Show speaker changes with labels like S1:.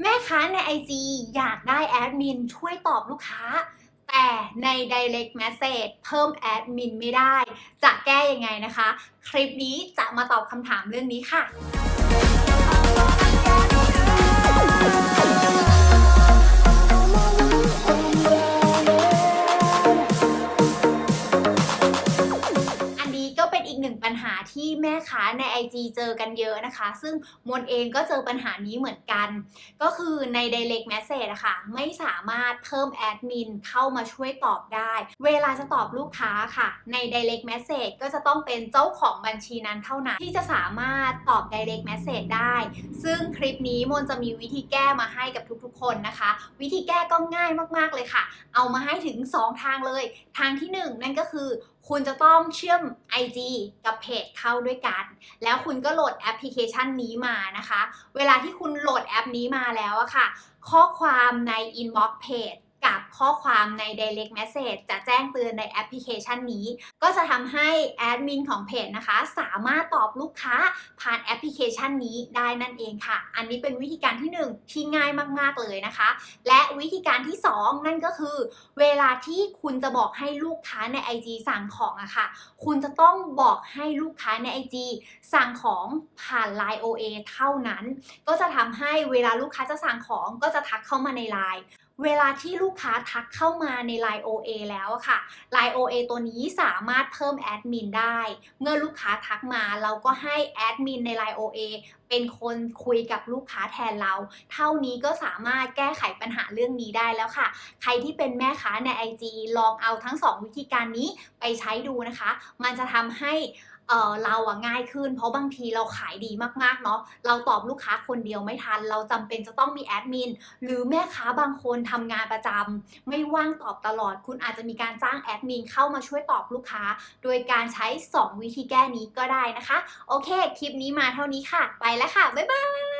S1: แม่ค้าใน IG อยากได้แอดมินช่วยตอบลูกค้า แต่ใน Direct Message เพิ่มแอดมินไม่ได้ จะแก้ยังไงนะคะ คลิปนี้จะมาตอบคำถามเรื่องนี้ค่ะ ที่แม่ค้าใน IG เจอกันเยอะนะคะ ซึ่งมนเองก็เจอปัญหานี้เหมือนกัน ก็คือใน Direct Message ะค่ะไม่สามารถเพิ่มแอดมินเข้ามาช่วยตอบได้ เวลาจะตอบลูกค้าค่ะ ใน Direct Message ก็จะต้องเป็นเจ้าของบัญชีนั้นเท่านั้น ที่จะสามารถตอบ Direct Message ได้ ซึ่งคลิปนี้มนจะมีวิธีแก้มาให้กับทุกๆ คนนะคะ วิธีแก้ก็ง่ายมากๆเลยค่ะ เอามาให้ถึง 2 ทางเลย ทางที่ 1 นั่นก็คือ คุณจะต้องเชื่อม IG กับเพจเข้าด้วยกัน แล้วคุณก็โหลดแอปพลิเคชันนี้มานะคะ เวลาที่คุณโหลดแอปนี้มาแล้วอะค่ะ ข้อความใน Inbox Page กับข้อความใน Direct Message จะแจ้งเตือนในแอปพลิเคชันนี้ ก็จะทำให้แอดมินของเพจนะคะ สามารถตอบลูกค้าผ่านแอปพลิเคชันนี้ได้นั่นเองค่ะ อันนี้เป็นวิธีการที่ 1 ที่ง่ายมาก ๆ เลยนะคะ และวิธีการที่ 2 นั่นก็คือ เวลาที่คุณจะบอกให้ลูกค้าใน IG สั่งของอะค่ะ คุณจะต้องบอกให้ลูกค้าใน IG สั่งของผ่าน Line OA เท่านั้น ก็จะทำให้เวลาลูกค้าจะสั่งของก็จะทักเข้ามาใน Line เวลาที่ลูกค้าทักเข้ามาใน Line OA แล้วค่ะ Line OA ตัวนี้สามารถเพิ่มแอดมินได้ เมื่อลูกค้าทักมาเราก็ให้แอดมินใน Line OA เป็นคนคุยกับลูกค้าแทนเรา เท่านี้ก็สามารถแก้ไขปัญหาเรื่องนี้ได้แล้วค่ะ ใครที่เป็นแม่ค้าใน IG ลองเอาทั้ง 2 วิธีการนี้ไปใช้ดูนะคะ มันจะทำให้ เออเราอะง่ายขึ้น เพราะบางทีเราขายดีมากๆเนาะเราตอบลูกค้าคนเดียวไม่ทัน เราจำเป็นจะต้องมีแอดมินหรือแม่ค้าบางคนทำงานประจำไม่ว่างตอบตลอด คุณอาจจะมีการจ้างแอดมินเข้ามาช่วยตอบลูกค้า โดยการใช้ 2 วิธีแก้นี้ก็ได้นะคะ โอเค คลิปนี้มาเท่านี้ค่ะ ไปแล้วค่ะ บ๊ายบาย